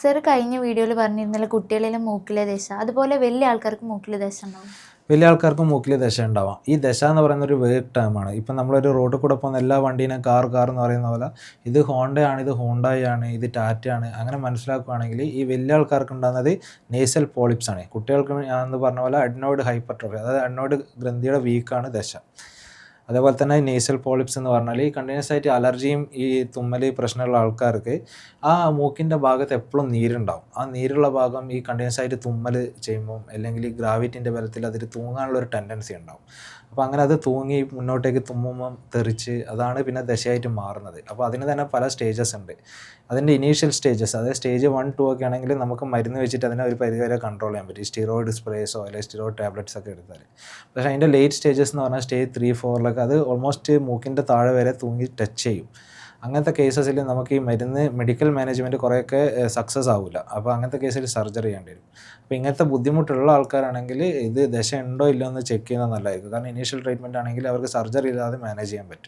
Sir കഴിഞ്ഞ വീഡിയോയിൽ പറഞ്ഞിരുന്നില്ല കുട്ടികളിലും മൂക്കിലെ ദശ. അതുപോലെ വലിയ ആൾക്കാർക്ക് മൂക്കിലെ ദശ ഉണ്ടാവും. വലിയ ആൾക്കാർക്ക് മൂക്കിലെ ദശ ഉണ്ടാവാം. ഈ ദശ എന്ന് പറയുന്ന ഒരു വേഗ് ടേമാണ് ഇപ്പം നമ്മളൊരു റോഡിൽ കൂടെ പോകുന്ന എല്ലാ വണ്ടീനും കാർ കാർ എന്ന് പറയുന്ന പോലെ ഇത് ഹോണ്ടയാണ് ഇത് ഹോണ്ടായി ആണ് ഇത് ടാറ്റയാണ് അങ്ങനെ മനസ്സിലാക്കുകയാണെങ്കിൽ ഈ വലിയ ആൾക്കാർക്ക് ഉണ്ടാകുന്നത് നേസൽ പോളിപ്സ് ആണ്. കുട്ടികൾക്ക് ഞാൻ പറഞ്ഞ പോലെ അഡ്നോയിഡ് ഹൈപ്പർട്രോഫി അതായത് അഡ്നോയിഡ് ഗ്രന്ഥിയുടെ വീക്കാണ് ദശ. അതേപോലെ തന്നെ നേസൽ പോളിപ്സ് എന്ന് പറഞ്ഞാൽ ഈ കണ്ടിന്യൂസ് ആയിട്ട് അലർജിയും ഈ തുമ്മൽ പ്രശ്നമുള്ള ആൾക്കാർക്ക് ആ മൂക്കിന്റെ ഭാഗത്ത് എപ്പോഴും നീരുണ്ടാവും. ആ നീരുള്ള ഭാഗം ഈ കണ്ടിന്യൂസ് ആയിട്ട് തുമ്മൽ ചെയ്യുമ്പോൾ അല്ലെങ്കിൽ ഗ്രാവിറ്റിന്റെ ബലത്തിൽ അതിൽ തൂങ്ങാനുള്ള ഒരു ടെൻഡൻസി ഉണ്ടാവും. അപ്പോൾ അങ്ങനെ അത് തൂങ്ങി മുന്നോട്ടേക്ക് തുമ്മുമ്പം തെറിച്ച് അതാണ് പിന്നെ ദശയായിട്ട് മാറുന്നത്. അപ്പോൾ അതിന് തന്നെ പല സ്റ്റേജസ് ഉണ്ട്. അതിന്റെ ഇനീഷ്യൽ സ്റ്റേജസ് അതായത് സ്റ്റേജ് വൺ ടു ഒക്കെ ആണെങ്കിൽ നമുക്ക് മരുന്ന് വെച്ചിട്ട് അതിനെ ഒരു പരിധിവരെ കൺട്രോൾ ചെയ്യാൻ പറ്റും. സ്റ്റിറോയിഡ് സ്പ്രേസോ അല്ലെങ്കിൽ സ്റ്റിറോയിഡ് ടാബ്ലറ്റ്സ് ഒക്കെ എടുത്താൽ പക്ഷേ അതിന്റെ ലേറ്റ് സ്റ്റേജസ് എന്ന് പറഞ്ഞാൽ സ്റ്റേജ് ത്രീ ഫോറിലൊക്കെ അത് ഓൾമോസ്റ്റ് മൂക്കിന്റെ താഴെ വരെ തൂങ്ങി ടച്ച് ചെയ്യും. അങ്ങനത്തെ കേസസിൽ നമുക്ക് ഈ മരുന്ന് മെഡിക്കൽ മാനേജ്മെന്റ് കുറേയൊക്കെ സക്സസ് ആവില്ല അപ്പോൾ അങ്ങനത്തെ കേസിൽ സർജറി ചെയ്യേണ്ടി വരും. അപ്പോൾ ഇങ്ങനത്തെ ബുദ്ധിമുട്ടുള്ള ആൾക്കാരാണെങ്കിൽ ഇത് ദശ ഉണ്ടോ ഇല്ലയോ എന്ന് ചെക്ക് ചെയ്യുന്നത് നല്ലതായിരിക്കും. കാരണം ഇനീഷ്യൽ ട്രീറ്റ്മെന്റ് ആണെങ്കിൽ അവർക്ക് സർജറി ഇല്ലാതെ മാനേജ് ചെയ്യാൻ പറ്റും.